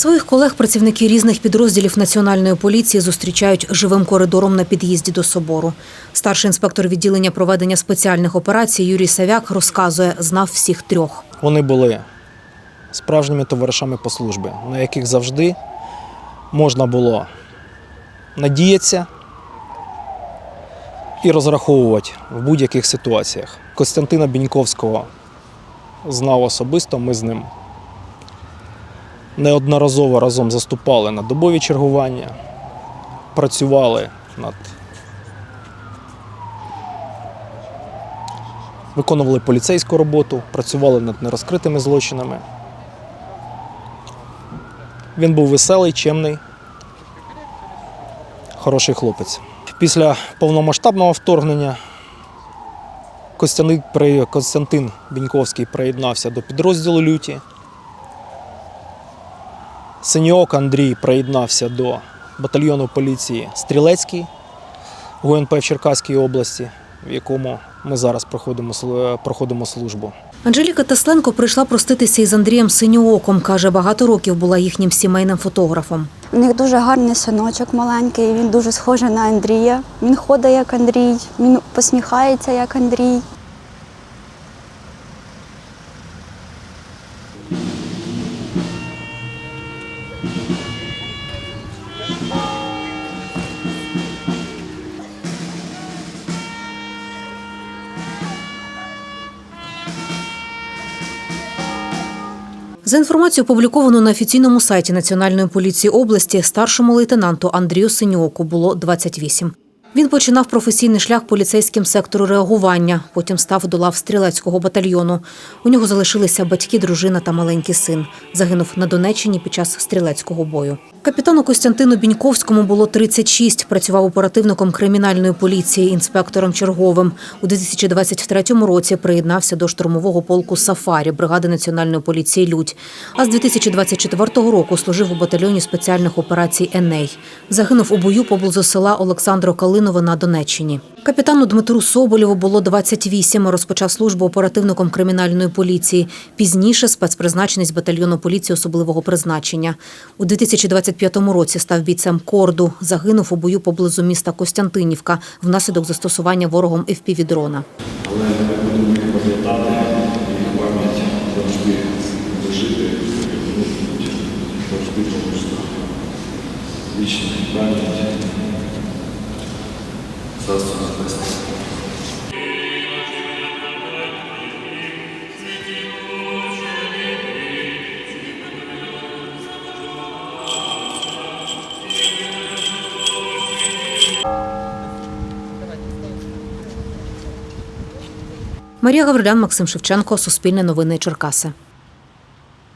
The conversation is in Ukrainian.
Своїх колег працівники різних підрозділів національної поліції зустрічають живим коридором на під'їзді до собору. Старший інспектор відділення проведення спеціальних операцій Юрій Савяк розказує, знав всіх трьох. Вони були справжніми товаришами по службі, на яких завжди можна було надіятися і розраховувати в будь-яких ситуаціях. Костянтина Біньковського знав особисто, ми з ним неодноразово разом заступали на добові чергування, працювали над виконували поліцейську роботу, працювали над нерозкритими злочинами. Він був веселий, чемний, хороший хлопець. Після повномасштабного вторгнення Костянтин Біньковський приєднався до підрозділу Люті. Синьок Андрій приєднався до батальйону поліції Стрілецький ГУНП в Черкаській області, в якому ми зараз проходимо, сл- проходимо службу. Анжеліка Тесленко прийшла проститися із Андрієм Синьооком. Каже, багато років була їхнім сімейним фотографом. У них дуже гарний синочок маленький, він дуже схожий на Андрія. Він ходить як Андрій, він посміхається як Андрій. За інформацією, опубліковану на офіційному сайті Національної поліції області, старшому лейтенанту Андрію Синьоку було 28. Він починав професійний шлях поліцейським сектору реагування, потім став до лав стрілецького батальйону. У нього залишилися батьки, дружина та маленький син. Загинув на Донеччині під час стрілецького бою. Капітану Костянтину Біньковському було 36. Працював оперативником кримінальної поліції, інспектором черговим. У 2023 році приєднався до штурмового полку Сафарі бригади національної поліції Людь. А з 2024 року служив у батальйоні спеціальних операцій Еней. Загинув у бою поблизу села Олександро Калинове на Донеччині. Капітану Дмитру Соболєву було 28. Розпочав службу оперативником кримінальної поліції. Пізніше спецпризначений з батальйону поліції особливого призначення. У 2025 році став бійцем корду. Загинув у бою поблизу міста Костянтинівка внаслідок застосування ворогом FPV-дрона. але. Вічна пам'ять Царство Небесне. Марія Гаврилян, Максим Шевченко, Суспільне новини Черкаси.